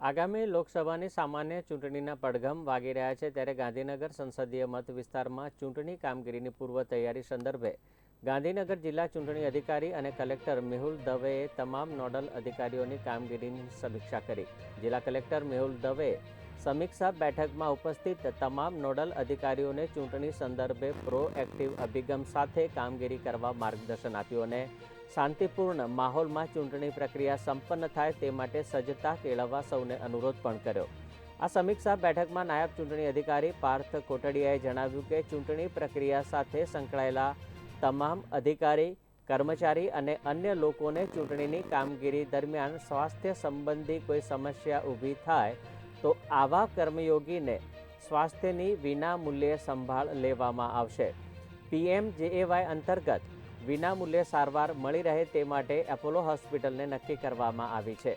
આગામી લોકસભાની સામાન્ય ચૂંટણીના પડઘમ વાગી રહ્યા છે ત્યારે ગાંધીનગર સંસદીય મત વિસ્તારમાં ચૂંટણી કામગીરીની પૂર્વ તૈયારી સંદર્ભે ગાંધીનગર જિલ્લા ચૂંટણી અધિકારી અને કલેક્ટર મેહુલ દવેએ તમામ નોડલ અધિકારીઓની કામગીરીની સમીક્ષા કરી. જિલ્લા કલેક્ટર મેહુલ દવેએ સમીક્ષા બેઠકમાં ઉપસ્થિત તમામ નોડલ અધિકારીઓને ચૂંટણી સંદર્ભે પ્રોએક્ટિવ અભિગમ સાથે કામગીરી કરવા માર્ગદર્શન આપ્યું અને શાંતિપૂર્ણ માહોલમાં ચૂંટણી પ્રક્રિયા સંપન્ન થાય તે માટે સજ્જતા કેળવવા સૌને અનુરોધ પણ કર્યો. આ સમીક્ષા બેઠકમાં નાયબ ચૂંટણી અધિકારી પાર્થ કોટડિયાએ જણાવ્યું કે ચૂંટણી પ્રક્રિયા સાથે સંકળાયેલા તમામ અધિકારી, કર્મચારી અને અન્ય લોકોને ચૂંટણીની કામગીરી દરમિયાન સ્વાસ્થ્ય સંબંધી કોઈ સમસ્યા ઊભી થાય તો આવા કર્મયોગીને સ્વાસ્થ્યની વિના મૂલ્યે સંભાળ લેવામાં આવશે. પીએમ જેએવાય અંતર્ગત વિનામૂલ્યે સારવાર મળી રહે તે માટે એપોલો હોસ્પિટલને નક્કી કરવામાં આવી છે.